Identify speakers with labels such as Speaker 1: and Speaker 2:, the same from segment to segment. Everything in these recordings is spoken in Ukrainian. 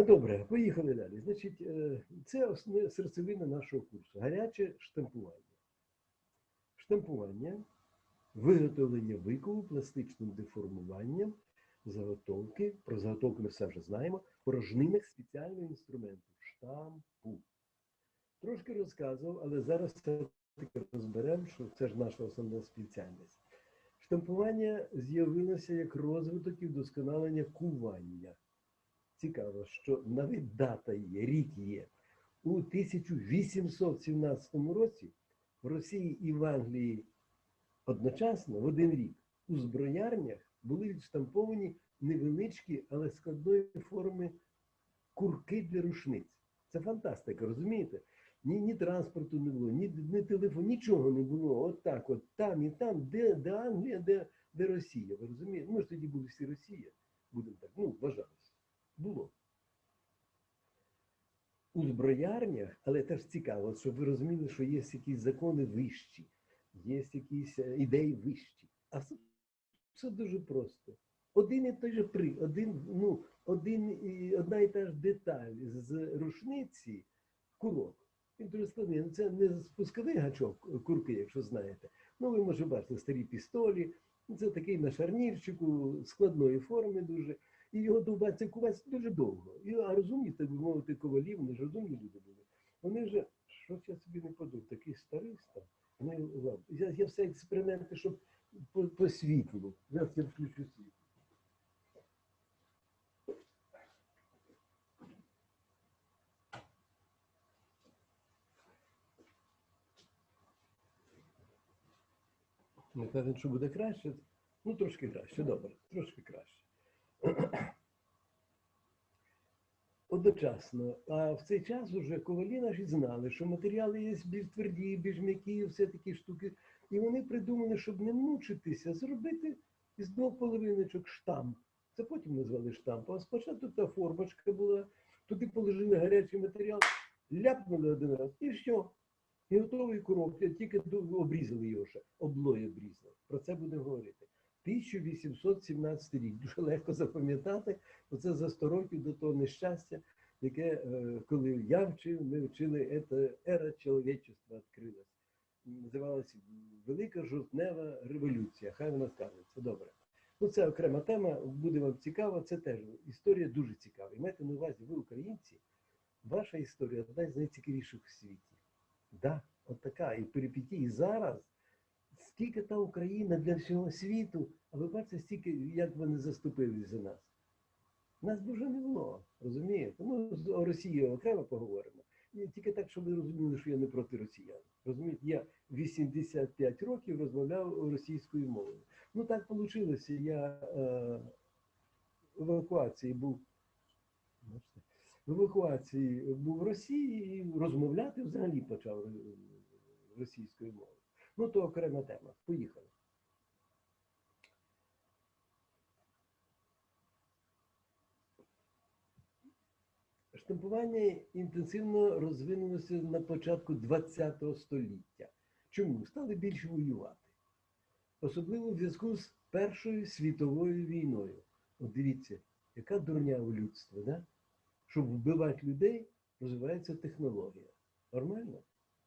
Speaker 1: Ну, Добре, поїхали далі. Значить, е, це основна серцевина нашого курсу. Гаряче штампування. Штампування, виготовлення викову пластичним деформуванням, заготовки. Про заготовки ми все вже знаємо. Порожнинах спеціального інструменту штампу. Трошки розказував, але зараз все-таки розберемо, що це ж наша основна спеціальність. Штампування з'явилося як розвиток і вдосконалення кування. Цікаво, що навіть дата є, рік є. У 1817 році в Росії і в Англії одночасно в один рік у зброярнях були відштамповані невеличкі, але складної форми курки для рушниць. Це фантастика, розумієте? Ні, ні транспорту не було, ні, ні телефону, нічого не було. От так, от там і там, де, де Англія, де, де Росія. Ви розумієте? Ми ж тоді були всі Росія, будемо так, ну, вважалося. Було. У зброярнях, але теж цікаво, щоб ви розуміли, що є якісь закони вищі, є якісь е, ідеї вищі. А все, дуже просто. Один і той же при, один, ну, один, одна і та ж деталь з рушниці курок. Він дуже складний. Ну, Це не спусковий гачок е, курки, якщо знаєте. Ну, ви може бачити старі пістолі. Ну, Це такий на шарнірчику складної форми дуже. І його довбаться куваць дуже довго. І, а розумні, так мовити, ковалі, вони ж розумні люди були. Вони вже, щось я собі не подумав, такий старий став. Вони, я, я все експерименти, щоб по, по світлу. Зараз я включу світло. Не певен, що буде краще. Ну, трошки краще, добре, трошки краще. Одночасно, а в цей час уже ковалі наші знали, що матеріали є більш тверді, більш м'які, все такі штуки. І вони придумали, щоб не мучитися, зробити із двох половиночок штамп. Це потім назвали штамп. А спочатку та формочка була, туди положили гарячий матеріал, ляпнули один раз і все. І готовий курок, тільки обрізали його ще, облої обрізали. Про це будемо говорити. 1817 рік. Дуже легко запам'ятати, бо це за 100 років до того нещастя, яке, е, коли я вчив, ми вчили, це ера чоловічества відкрилась. Називалася Велика жовтнева революція. Хай вона скажеться. Добре. Ну, це окрема тема, буде вам цікаво, це теж історія дуже цікава. І майте на увазі, ви українці, ваша історія одна з найцікавіших в світі. Да, от така. І перипетії. Зараз скільки та Україна для всього світу, а ви бачите, стільки, як вони заступились за нас. Нас дуже не було, розумієте? Ну, з о Росії окремо поговоримо. І тільки так, щоб ви розуміли, що я не проти росіян. Розумієте, я 85 років розмовляв російською мовою. Ну так вийшло. Я е, в евакуації був. В евакуації був в Росії і розмовляти взагалі почав е, російською мовою. Ну, то окрема тема. Поїхали. Штампування інтенсивно розвинулося на початку ХХ століття. Чому? Стали більше воювати. Особливо в зв'язку з Першою світовою війною. От дивіться, яка дурня у людства, да? щоб вбивати людей, розвивається технологія. Нормально?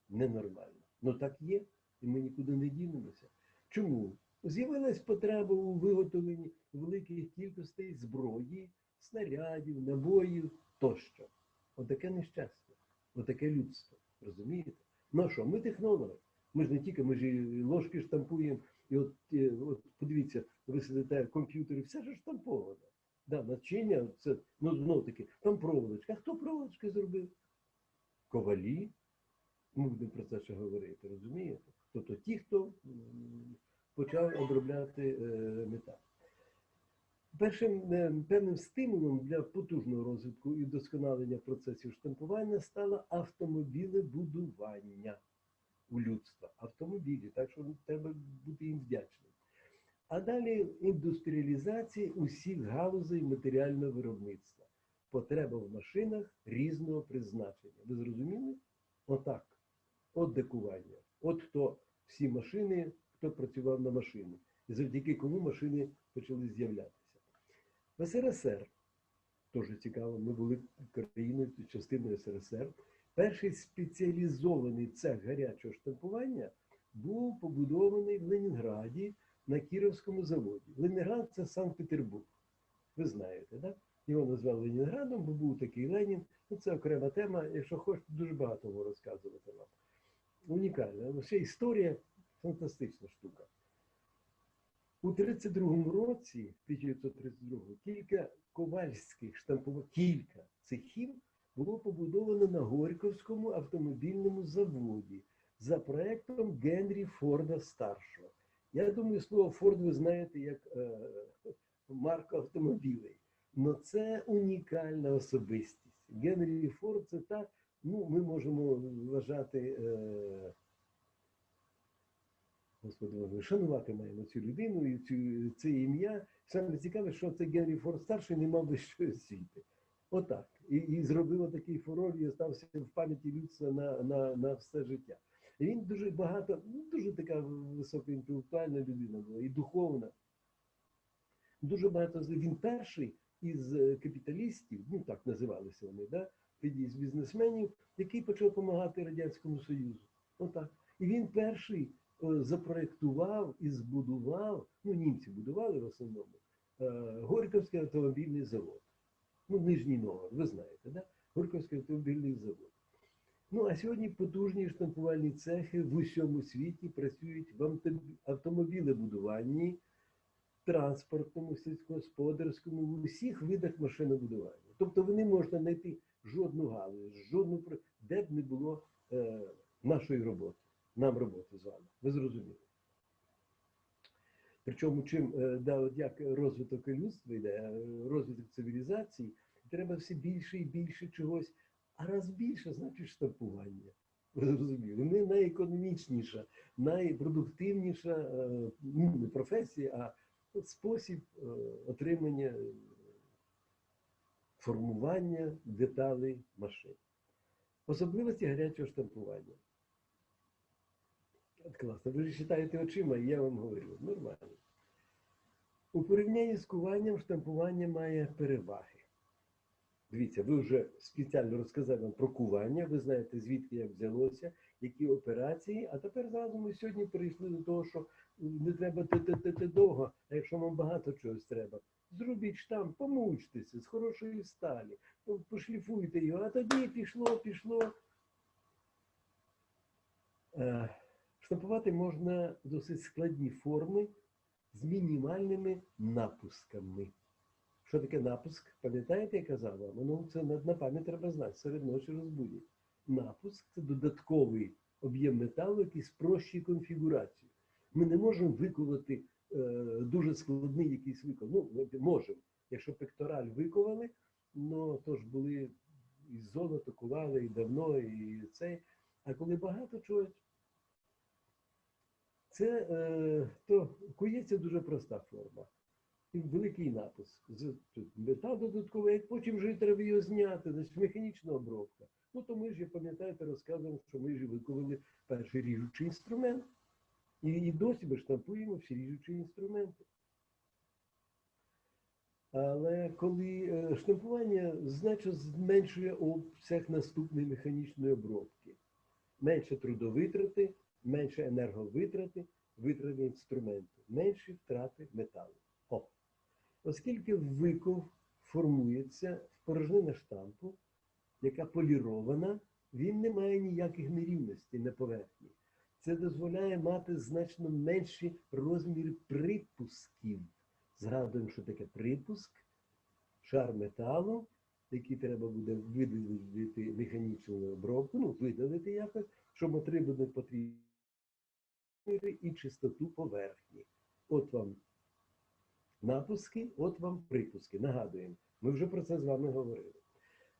Speaker 1: Ненормально. Ну так є, і ми нікуди не дінемося. Чому? З'явилась потреба у виготовленні великих кількостей зброї, снарядів, набоїв тощо. Отаке нещастя, отаке людство. Розумієте? Ну що, ми технологи. Ми ж не тільки, ми ж і ложки штампуємо, і от, е, от подивіться, ви сидите в комп'ютері, все ж штамповано. Да, начиння, це, ну знов таки, там проволочка. А хто проволочки зробив? Ковалі. Ми будемо про це ще говорити, розумієте? Тобто ті, хто почав обробляти е, метал. Першим е, певним стимулом для потужного розвитку і вдосконалення процесів штампування стало автомобілебудування у людства. Автомобілі, так що треба бути їм вдячним. А далі індустріалізація усіх галузей матеріального виробництва. Потреба в машинах різного призначення. Ви зрозуміли? Отак. От декування. От хто всі машини, хто працював на машині. І завдяки кому машини почали з'являтися. В СРСР теж цікаво, ми були країною частиною СРСР. Перший спеціалізований цех гарячого штампування був побудований в Ленінграді на Кіровському заводі. Ленінград це Санкт-Петербург. Ви знаєте, так? Його назвали Ленінградом, бо був такий Ленін. Ну, це окрема тема. Якщо хочете, дуже багато розказувати вам. Унікальна. Ще історія фантастична штука. У 32-му році, 1932 кілька ковальських штампова, кілька цехів було побудовано на Горьковському автомобільному заводі за проектом Генрі Форда старшого. Я думаю, слово Форд ви знаєте як е, марка автомобілей. Но це унікальна особистість. Генрі Форд це та, ну, ми можемо вважати. Е, Господи Боже, шанувати маємо цю людину і цю, це ім'я. Саме цікаве, що це Генрі Форд старший не мав вищої освіти. Отак. І, і зробив такий фурор і стався в пам'яті людства на, на, на все життя. Він дуже багато, ну, дуже така високоінтелектуальна людина була і духовна. Дуже багато він перший із е, капіталістів, ну так називалися вони, да? Тоді з бізнесменів, який почав допомагати Радянському Союзу. Отак. І він перший е, запроектував і збудував, ну німці будували в основному, е, Горьковський автомобільний завод. Ну, Нижній Новгород, ви знаєте, да? Горьковський автомобільний завод. Ну, а сьогодні потужні штампувальні цехи в усьому світі працюють в автомобілебудуванні, транспортному, сільськогосподарському, в усіх видах машинобудування. Тобто ви не можете знайти жодну галузь, жодну де б не було е, нашої роботи, нам роботи з вами. Ви зрозуміли. Причому, чим е, да, от як розвиток людства йде, е, розвиток цивілізації, треба все більше і більше чогось, а раз більше, значить штампування. Ви зрозуміли? Не найекономічніша, найпродуктивніша е, ну, не професія, а спосіб отримання формування деталей машин. Особливості гарячого штампування. Класно. Ви ж читаєте очима, і я вам говорю. Нормально. У порівнянні з куванням штампування має переваги. Дивіться, ви вже спеціально розказали вам про кування, ви знаєте, звідки як взялося, які операції. А тепер зразу ми сьогодні перейшли до того, що не треба довго, а якщо вам багато чогось треба, зробіть штамп, помучтеся з хорошої сталі, пошліфуйте його, а тоді пішло, пішло. Е, Штампувати можна досить складні форми з мінімальними напусками. Що таке напуск? Пам'ятаєте, я казав вам? Ну, це на, пам'ять треба знати, серед ночі розбудять. Напуск це додатковий об'єм металу, який спрощує конфігурацію. Ми не можемо виковати е, дуже складний якийсь виков. Ну, можемо. Якщо пектораль виковали, ну то ж були і золото кували, і давно, і цей. А коли багато чогось, це е, то кується дуже проста форма. І великий тут Метал додатковий, як потім вже треба його зняти, значить механічна обробка. Ну то ми ж, пам'ятаєте, розказуємо, що ми ж виковали перший ріжучий інструмент. І, і досі ми штампуємо всі ріжучі інструменти. Але коли е, штампування значно зменшує обсяг наступної механічної обробки, менше трудовитрати, менше енерговитрати, витрати інструменту, менші втрати металу. О. Оскільки виков формується в порожнина штампу, яка полірована, він не має ніяких нерівностей на поверхні. Це дозволяє мати значно менші розміри припусків. Згадуємо, що таке припуск, шар металу, який треба буде видалити механічну обробку, ну, видалити якось, щоб отримати потрібні і чистоту поверхні. От вам напуски, от вам припуски. Нагадуємо, ми вже про це з вами говорили.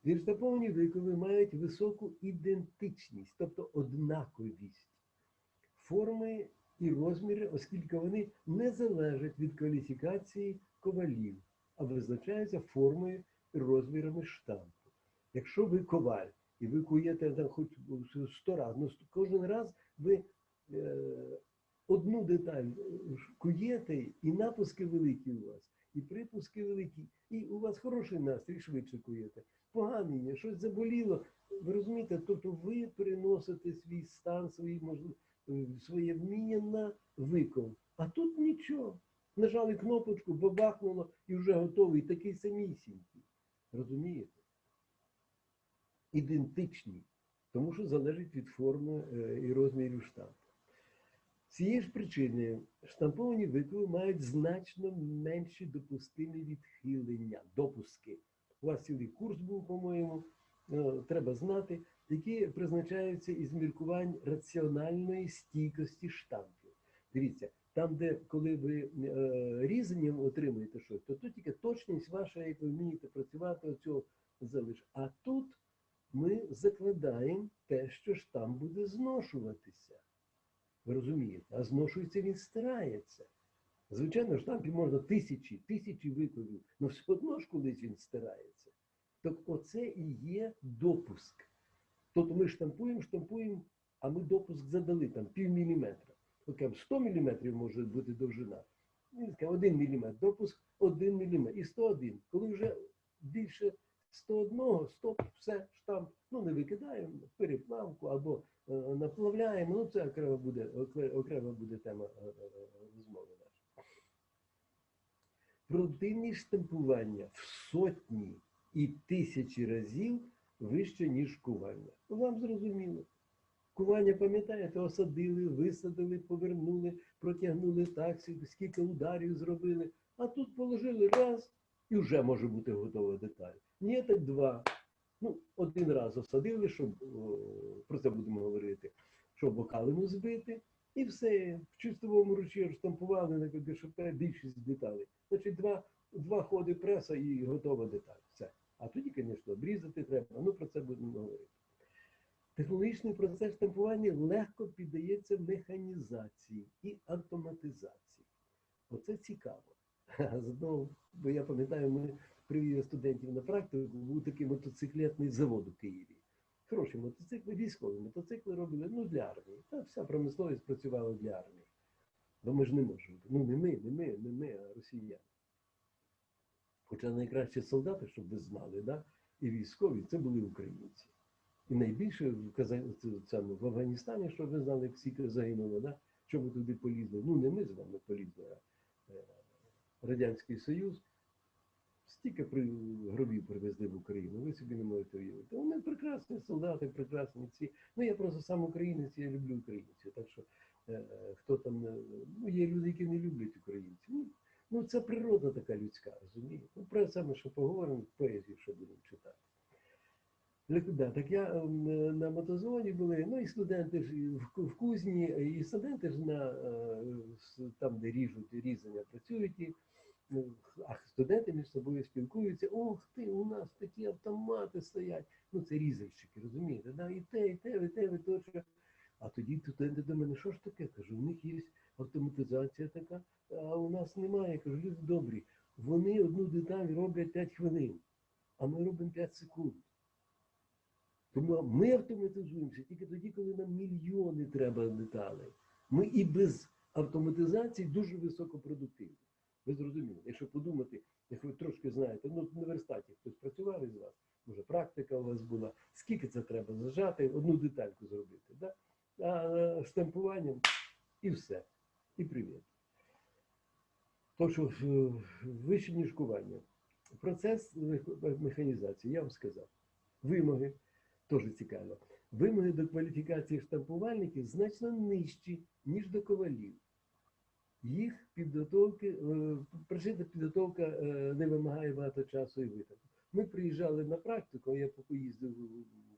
Speaker 1: Вірштаповані викови мають високу ідентичність, тобто однаковість форми і розміри, оскільки вони не залежать від кваліфікації ковалів, а визначаються формою і розмірами штампу. Якщо ви коваль і ви куєте там хоч сто разів, ну кожен раз ви е, одну деталь е, куєте, і напуски великі у вас, і припуски великі, і у вас хороший настрій, швидше куєте. Поганий щось заболіло. Ви розумієте, тобто ви переносите свій стан, свої можливості, своє вміння на викон. А тут нічого. Нажали кнопочку, бабахнуло і вже готовий, такий самісінький. Розумієте? Ідентичні, тому що залежить від форми е, і розмірів штампу. З цієї ж причини штамповані викиви мають значно менші допустимі відхилення, допуски. У вас цілий курс був, по-моєму, е, треба знати, які призначаються із міркувань раціональної стійкості штампів. Дивіться, там, де коли ви е, різанням отримуєте щось, то тут тільки точність ваша, як ви вмієте працювати, оцього залиш. А тут ми закладаємо те, що штамп буде зношуватися. Ви розумієте? А зношується він стирається. Звичайно, штампі можна тисячі, тисячі викладів, але все одно ж колись він стирається. Так оце і є допуск. Тобто ми штампуємо, штампуємо, а ми допуск задали там пів міліметра. От 100 міліметрів може бути довжина. Сказав, 1 міліметр, допуск 1 міліметр. І 101. Коли вже більше 101, стоп, все, штамп. Ну, не викидаємо, переплавку або е, наплавляємо. Ну, це окрема буде, окрема буде тема е, е, розмови наша. Продуктивність штампування в сотні і тисячі разів вище, ніж кування. Ну, Вам зрозуміло. Кування, пам'ятаєте, осадили, висадили, повернули, протягнули таксі, скільки ударів зробили. А тут положили раз і вже може бути готова деталь. Ні, так два. Ну, один раз осадили, щоб про це будемо говорити, щоб окалину збити, і все. В чистовому ручі штампували на КГШП більшість деталей. Значить, два, два ходи преса і готова деталь. А тоді, звісно, обрізати треба. Ну про це будемо говорити. Технологічний процес штампування легко піддається механізації і автоматизації. Оце цікаво. Знову, бо я пам'ятаю, ми привели студентів на практику, був такий мотоциклетний завод у Києві. Хороші мотоцикли, військові мотоцикли робили ну, для армії. Та вся промисловість працювала для армії. Бо ми ж не можемо. Ну не ми, не ми, не ми, а росіяни. Хоча найкращі солдати, щоб ви знали, да, і військові, це були українці. І найбільше в, Каза- цьому, в Афганістані, щоб ви знали, як скільки загинуло, да? що ми туди полізли. Ну, не ми з вами полізли, а е, Радянський Союз. Стільки гробів привезли в Україну, ви собі не можете уявити. Вони прекрасні солдати, прекрасні ці. Ну, я просто сам українець, я люблю українців. Так що е, е, хто там, ну, є люди, які не люблять українців. Ну, ну це природа така людська, розумієте? Ну, про ми ще поговоримо, поезію ще будемо читати. Да, так я ем, на мотозоні були, ну і студенти ж в, кузні, і студенти ж на е, там, де ріжуть різання, працюють, і, ну, а студенти між собою спілкуються. Ох ти, у нас такі автомати стоять. Ну це різальщики, розумієте? Да? І те, і те, і те, і що. А тоді студенти до мене, що ж таке? Кажу, у них є автоматизація така, а у нас немає. я Кажу, люди добрі. Вони одну деталь роблять 5 хвилин, а ми робимо 5 секунд. Тому ми автоматизуємося тільки тоді, коли нам мільйони треба деталей. Ми і без автоматизації дуже високопродуктивні. Ви зрозуміли, якщо подумати, як ви трошки знаєте, ну в університеті хтось працював із вас, може практика у вас була, скільки це треба зажати, одну детальку зробити. Да? А е, штампуванням і все. І привіт. То, що е, вище ніж кування. Процес механізації, я вам сказав. Вимоги, теж цікаво. Вимоги до кваліфікації штампувальників значно нижчі, ніж до ковалів. Їх підготовки, е, пришита підготовка е, не вимагає багато часу і витрату. Ми приїжджали на практику, я поїздив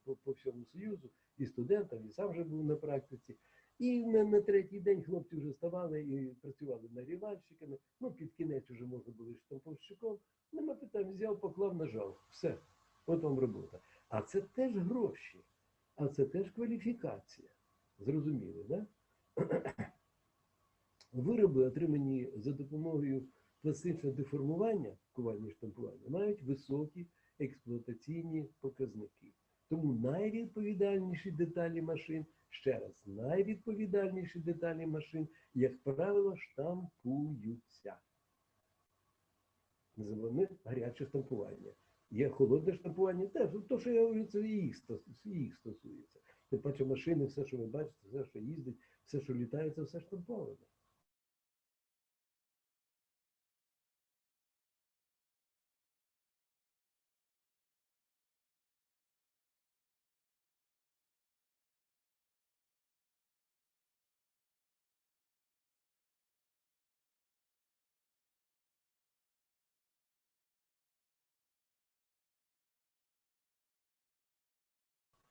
Speaker 1: по, по всьому Союзу, і студентам, і сам вже був на практиці. І на, на третій день хлопці вже ставали і працювали нагрівальщиками. Ну, під кінець вже можна було штамповщиком. Нема питань, взяв, поклав, нажав. Все, от вам робота. А це теж гроші, а це теж кваліфікація. Зрозуміли, да? Вироби, отримані за допомогою пластичного деформування, кувальні штампування, мають високі експлуатаційні показники. Тому найвідповідальніші деталі машин, ще раз, найвідповідальніші деталі машин, як правило, штампуються. Називаємо гаряче штампування. Є холодне штампування, теж ну, то, що я говорю, це їх стосується. Тим паче машини, все, що ви бачите, все, що їздить, все, що літає, це все штамповане.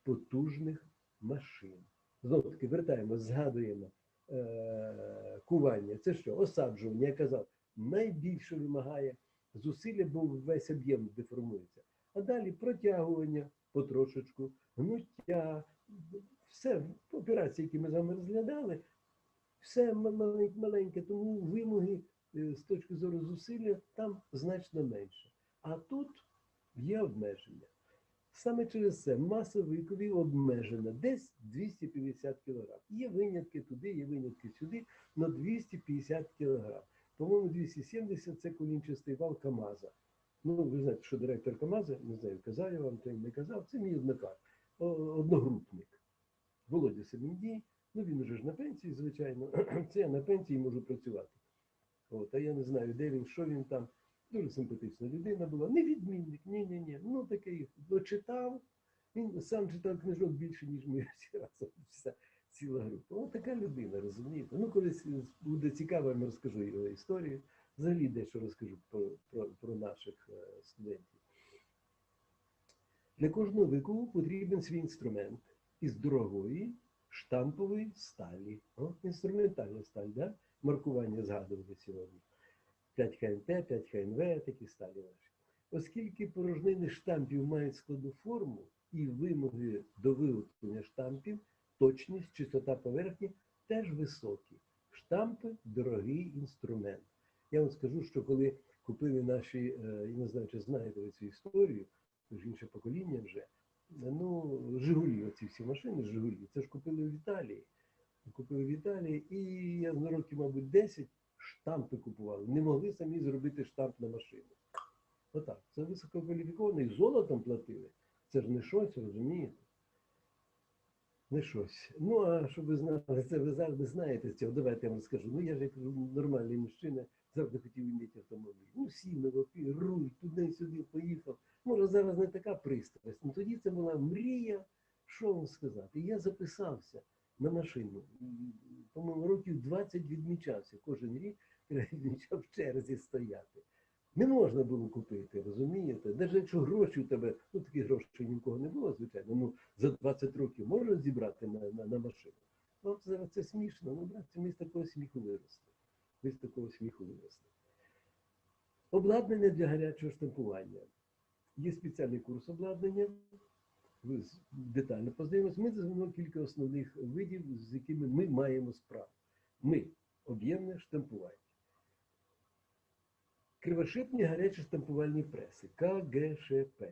Speaker 1: Потужних машин. Знову таки вертаємо, згадуємо е, кування. Це що? Осаджування, я казав, найбільше вимагає зусилля, бо весь об'єм деформується. А далі протягування потрошечку, гнуття, все операції, які ми з вами розглядали, все маленьке, тому вимоги е, з точки зору зусилля там значно менше. А тут є обмеження. Саме через це маса вікові обмежена десь 250 кг. Є винятки туди, є винятки сюди, але 250 кг. По-моєму, 270 це колінчастий вал КАМАЗа. Ну, ви знаєте, що директор КАМАЗа, не знаю, казав я вам, то не казав, це мій однокар, одногрупник. Володя Семендій, ну він уже ж на пенсії, звичайно. Це я на пенсії можу працювати. От, а я не знаю, де він, що він там. Дуже симпатична людина була. Не відмінник, ні, ні. Ну такий дочитав. Він сам читав книжок більше, ніж ми всі разом. Вся ціла група. Ось така людина, розумієте? Ну, колись буде цікаво, я розкажу його історію. Взагалі дещо розкажу про, про, про наших е, студентів. Для кожного викову потрібен свій інструмент із дорогої штампової сталі. О, інструментальна сталь, да? маркування згадували сьогодні. 5 ХНТ, 5 ХНВ, такі сталі наші. Оскільки порожнини штампів мають складну форму і вимоги до виготовлення штампів, точність, чистота поверхні теж високі. Штампи дорогий інструмент. Я вам скажу, що коли купили наші, е, я не знаю, чи знаєте ви цю історію, ж інше покоління вже. Ну, Жигулі, оці всі машини Жигулі, це ж купили в Італії. Купили в Італії, і я на років, мабуть, 10 штампи купували. Не могли самі зробити штамп на машину. Отак. Це висококваліфікований, золотом платили. Це ж не щось, розумієте? Не щось. Ну, а щоб ви знали, це ви завжди знаєте цього. Давайте я вам скажу. Ну, я ж як нормальний мужчина завжди хотів іміти автомобіль. Ну, сів на руль, туди-сюди поїхав. Може, зараз не така пристрасть. Ну тоді це була мрія. Що вам сказати? Я записався на машину. По-моєму, років 20 відмічався. Кожен рік відмічав в черзі стояти. Не можна було купити, розумієте? Навіть якщо гроші у тебе, ну такі гроші ні в кого не було, звичайно, ну за 20 років можна зібрати на, на, на машину. Ну, от зараз це смішно, ну, братці, ми з такого сміху виросли. Ми з такого сміху виросли. Обладнання для гарячого штампування. Є спеціальний курс обладнання. Ви детально познайомимося. Ми назвемо кілька основних видів, з якими ми маємо справу. Ми об'ємне штампування. Кривошипні гарячі штампувальні преси КГШП.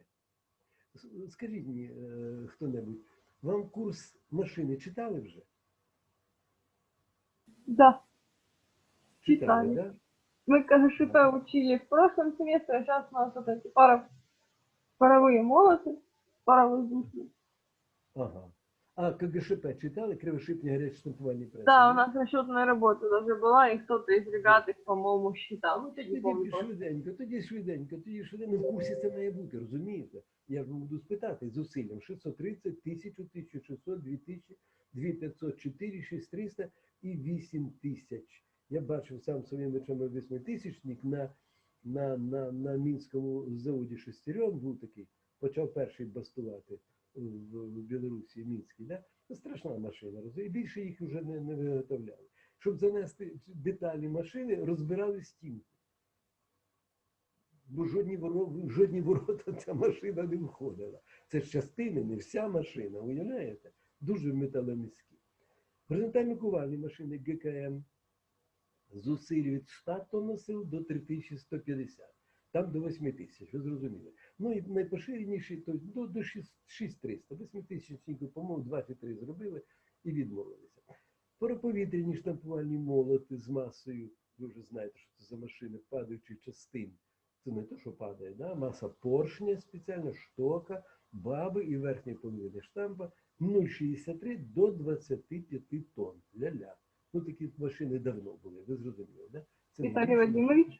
Speaker 1: С- Скажіть мені е, хто-небудь, вам курс машини читали вже?
Speaker 2: Да,
Speaker 1: Читали,
Speaker 2: Читали.
Speaker 1: да?
Speaker 2: мы КГШП учили в прошлом семестре, а сейчас у нас вот эти пара, паровые молоты, паровоздушные.
Speaker 1: Ага. А КГШП читали кривошипні гарячі штампувальні преси?
Speaker 2: Да, у нас расчетная работа даже была, и кто-то из ребят их, по-моему, считал.
Speaker 1: Ну, тоді швиденько, тоді швиденько, тоді швиденько. В курсі це має бути, розумієте? Я ж буду спитати з зусиллям 630, 1000, 1600, 2000, 2500, 4, 6300 і 8000. Я бачив сам своїми очима восьмитисячник на, на, на, на мінському заводі шестерьон був такий, почав перший бастувати в, Білорусі, Мінський. Да? Страшна машина? І більше їх вже не, не виготовляли. Щоб занести деталі машини, розбирали стінку. Бо жодні, воро... жодні ворота ця машина не входила. Це ж частини, не вся машина, уявляєте? Дуже металоміські. Горизонтально-кувальні машини ГКМ зусиль від 100 тонн до 3150. Там до 8 тисяч, ви зрозуміли. Ну і найпоширеніші то до, до 6 6300. 8 тисячників, по-моєму, 2 чи 3 зробили і відмовилися. Пароповітряні штампувальні молоти з масою, ви вже знаєте, що це за машини падаючих частин. це не те, що падає, да? маса поршня спеціально, штока, баби і верхньої половини штампа 0,63 до 25 тонн. Ля-ля. Ну такі машини давно були, ви зрозуміли, да? Це
Speaker 2: Виталий
Speaker 1: більше-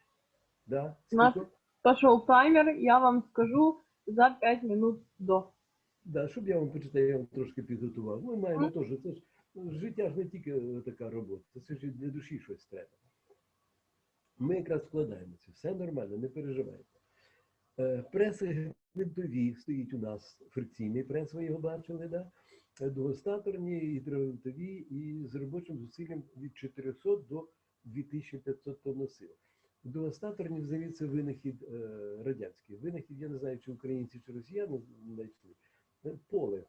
Speaker 1: Да? Скільки?
Speaker 2: Пошел таймер, я вам скажу за 5 минут до.
Speaker 1: Да, щоб я вам почитав, я вам трошки підготував. Ми маємо теж, це ж життя ж не тільки е, така робота, це ж для душі щось треба. Ми якраз складаємося, все нормально, не переживайте. Е, Преси гвинтові стоїть у нас фрикційний прес, ви його бачили, да? Е, двостаторні, гідровинтові і з робочим зусиллям від 400 до 2500 тонн сил. Двостаторні взагалі це винахід е, радянський. Винахід, я не знаю, чи українці, чи росіяни знайшли. Е, Поле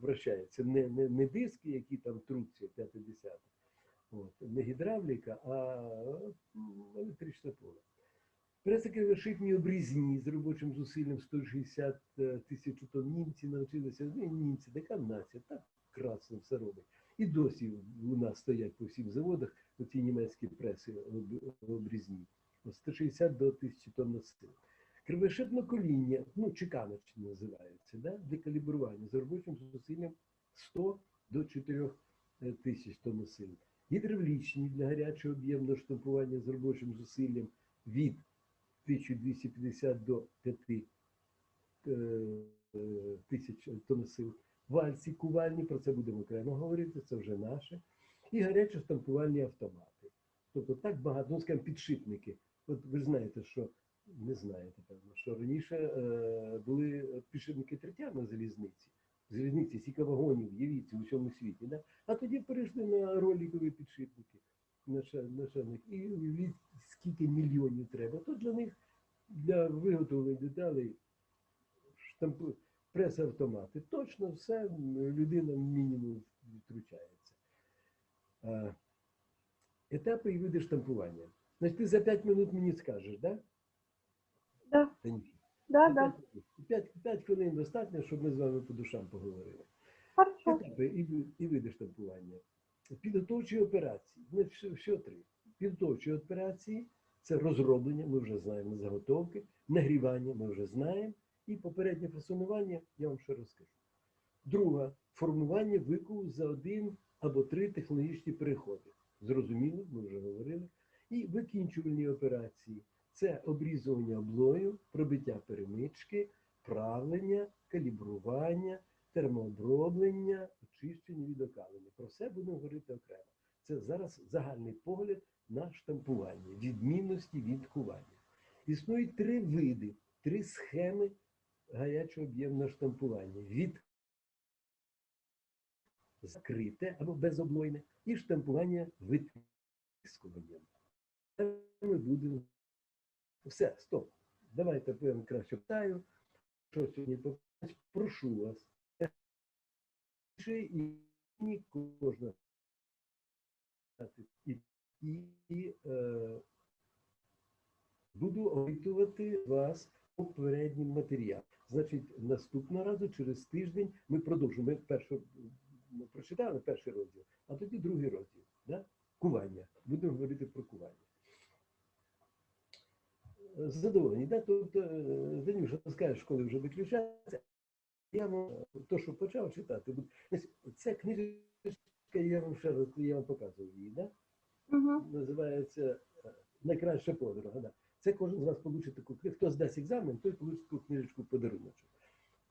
Speaker 1: вращається, не, не, не диски, які там 50 От, не гідравліка, а електричне поле. Пресики вишитні обрізні з робочим зусиллям 160 тисяч тонн. Німці навчилися, німці, така нація, так красно все робить. І досі у нас стоять по всіх заводах оці німецькі преси об- обрізні. От 160 до 1000 тонн на. Кривошипне коління, ну, чеканочні називається, да? для калібрування з робочим зусиллям 100 до 4 тисяч тонн сил. Гідравлічні для гарячого об'ємного штампування з робочим зусиллям від 1250 до 5 е, е, тисяч тонн сил. Вальці, кувальні, про це будемо окремо говорити, це вже наше. І гарячо штампувальні автомати. Тобто так багато, ну скажімо, підшипники. От ви знаєте, що не знаєте, певно, що раніше е, були підшипники третя на залізниці. Залізниці, стільки вагонів, явіться у всьому світі. Да? А тоді перейшли на роликові підшипники. На ша- на шарник. І уявіть, скільки мільйонів треба. То для них для виготовлення деталей штампу, прес-автомати. Точно все, людина мінімум втручається. Етапи і види штампування. Значить, ти за 5 минут мені скажеш, да?
Speaker 2: Да, да,
Speaker 1: За
Speaker 2: да.
Speaker 1: п'ять. П'ять, п'ять хвилин достатньо, щоб ми з вами по душам поговорили.
Speaker 2: Хорошо.
Speaker 1: Етапи і, і види штампування. Підготовчі операції. Значить, що три? Підготовчі операції це розроблення, ми вже знаємо заготовки, нагрівання, ми вже знаємо, і попереднє фасонування, я вам ще розкажу. Друга формування викову за один або три технологічні переходи. Зрозуміло, ми вже говорили. І викінчувальні операції це обрізування облою, пробиття перемички, правлення, калібрування, термооброблення, очищення від окалення. Про все будемо говорити окремо. Це зараз загальний погляд на штампування, відмінності від кування. Існують три види, три схеми гарячого об'ємного штампування. Від закрите або безоблойне і штампування витискуванням. Ми будемо. Все, стоп. Давайте я краще питаю, що сьогодні побачить. Прошу вас. І кожна і, і, і е, буду опитувати вас попереднім матеріалом. Значить, наступного разу, через тиждень, ми продовжимо. Ми першу ми прочитали перший розділ, а тоді другий розділ. Да? Кування. Будемо говорити про кування. Задоволені, да? Тобто, е, Данюша, ти скажеш, коли вже виключається. Я вам то, що почав читати, ця книжка, я вам ще раз я вам показував її, да?
Speaker 2: Угу.
Speaker 1: називається е, Найкраща подорога. Да. Це кожен з вас получить таку книжку. Хто здасть екзамен, той получить таку книжечку подарунок.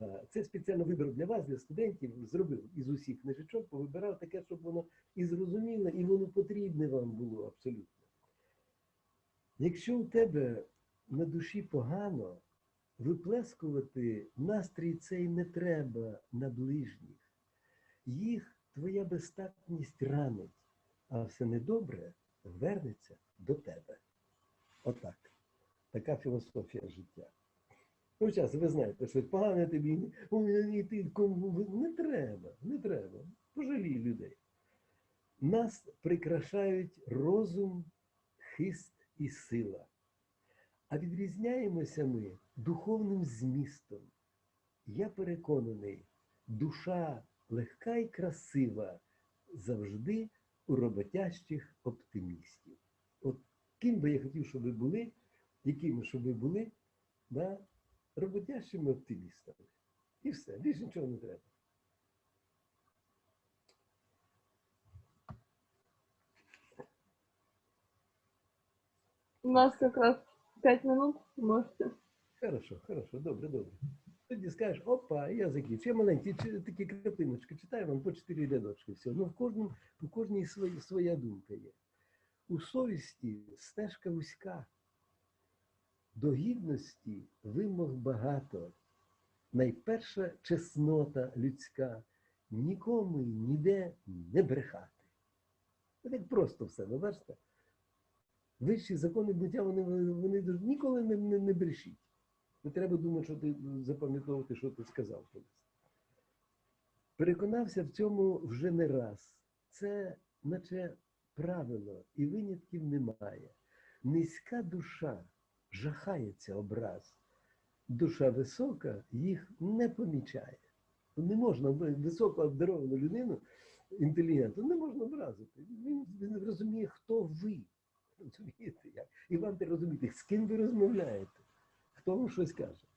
Speaker 1: Е, Це спеціально вибір для вас, для студентів, зробив із усіх книжечок, повибирав таке, щоб воно і зрозуміле, і воно потрібне вам було абсолютно. Якщо у тебе на душі погано, виплескувати настрій цей не треба на ближніх. Їх твоя безтактність ранить а все недобре вернеться до тебе. Отак. Така філософія життя. Ну, зараз ви знаєте, що погане тобі, не треба, не треба. Пожалій людей. Нас прикрашають розум, хист і сила. А відрізняємося ми духовним змістом. Я переконаний, душа легка і красива завжди у роботящих оптимістів. От ким би я хотів, щоб ви були, якими щоб ви були, да? роботящими оптимістами. І все, більше нічого не треба.
Speaker 2: У нас как 5 минут, можете.
Speaker 1: Хорошо, хорошо, добре, добре. Тоді скажеш, опа, і я закінчу. Я маленькі такі краплиночки читаю вам по чотири рядочки. Все. Ну, в кожному, у кожній своя, своя думка є. У совісті стежка вузька. До гідності вимог багато. Найперша чеснота людська нікому ніде не брехати. Так просто все, ви бачите? Вищі закони буття вони, вони ніколи не, не, не брешіть. Не треба думати, що ти запам'ятовувати, що ти сказав колись. Переконався в цьому вже не раз. Це наче правило, і винятків немає. Низька душа жахається образ. Душа висока їх не помічає. Не можна ви- високо обдаровану людину, інтелігентну, не можна образити. Він, він розуміє, хто ви. Розумієте як? І вам треба розуміти, з ким ви розмовляєте, хто вам щось каже.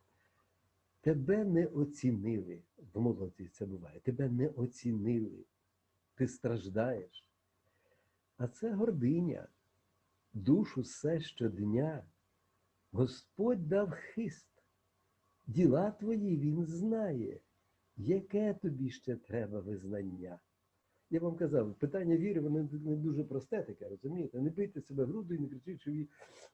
Speaker 1: Тебе не оцінили. В молоді це буває. Тебе не оцінили. Ти страждаєш. А це гординя. Душу все щодня. Господь дав хист. Діла твої він знає, яке тобі ще треба визнання. Я вам казав, питання віри, воно не дуже просте таке, розумієте? Не бийте себе в не кричіть, що ви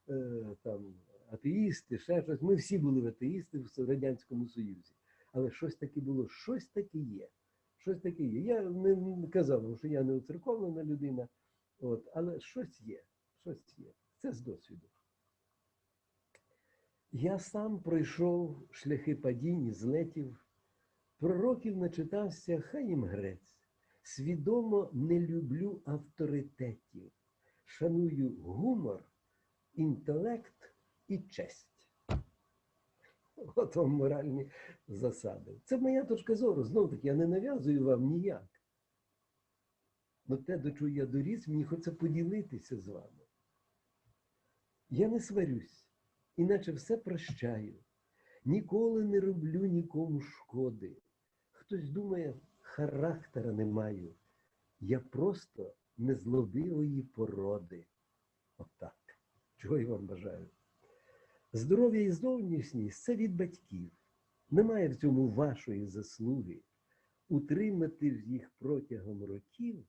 Speaker 1: е, там атеїсти, ще щось. Ми всі були атеїсти в Радянському Союзі. Але щось таке було, щось таке є. Щось таке є. Я не казав, вам, що я не оцерковлена людина, от, але щось є. Щось є. Це з досвіду. Я сам пройшов шляхи падінь злетів, пророків начитався, хай їм грець. Свідомо не люблю авторитетів, шаную гумор, інтелект і честь. От вам моральні засади. Це моя точка зору. Знову таки, я не нав'язую вам ніяк. Но те, до чого я доріс, мені хочеться поділитися з вами. Я не сварюсь, іначе все прощаю. Ніколи не роблю нікому шкоди. Хтось думає, характера не маю. Я просто незлобивої породи. Отак. Чого я вам бажаю. Здоров'я і зовнішність це від батьків. Немає в цьому вашої заслуги. Утримати ж їх протягом років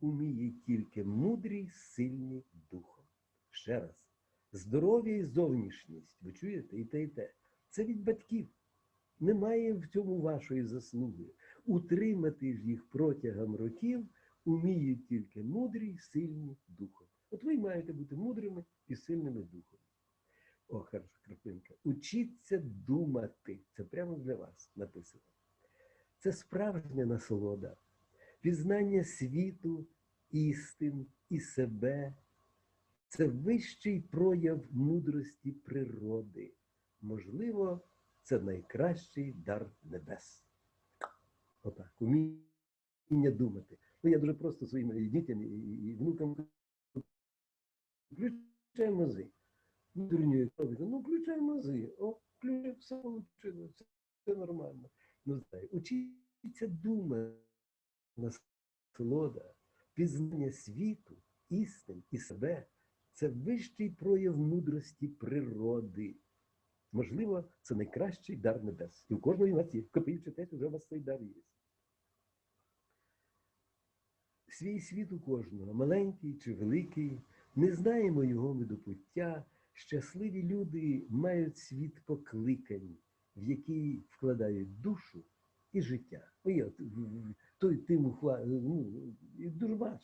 Speaker 1: уміє тільки мудрий, сильний духом. Ще раз, здоров'я і зовнішність, ви чуєте, і те, і те. Це від батьків. Немає в цьому вашої заслуги. Утримати ж їх протягом років уміють тільки мудрі, сильні духом. От ви маєте бути мудрими і сильними духом. О, хороша крапинка. Учіться думати. Це прямо для вас написано. Це справжня насолода, пізнання світу, істин і себе. Це вищий прояв мудрості природи. Можливо, це найкращий дар небес. Отак, уміння думати. Ну, я дуже просто своїм дітям і, внукам включай мази. Дурнює. Ну, включай мази. О, включай, все вийшло, все, нормально. Ну, знаю, учіться думати, насолода, пізнання світу, істин і себе. Це вищий прояв мудрості природи. Можливо, це найкращий дар небес. І у кожної нас є. Копіючи те, вже у вас цей дар є. Свій світ у кожного, маленький чи великий, не знаємо його ми до пуття. Щасливі люди мають світ покликань, в який вкладають душу і життя. Ой, от, той тим ухва... ну,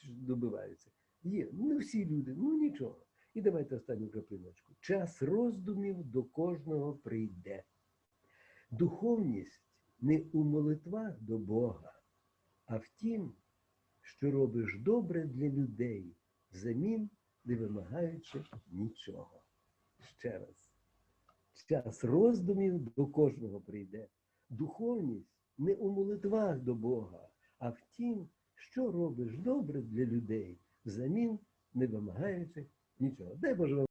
Speaker 1: ж добиваються. Є, не всі люди, ну нічого. І давайте останню краплиночку. Час роздумів до кожного прийде. Духовність не у молитвах до Бога, а в тім, що робиш добре для людей, взамін не вимагаючи нічого. Ще раз. Час роздумів до кожного прийде. Духовність не у молитвах до Бога, а в тім, що робиш добре для людей, взамін не вимагаючи нічого. Дай Боже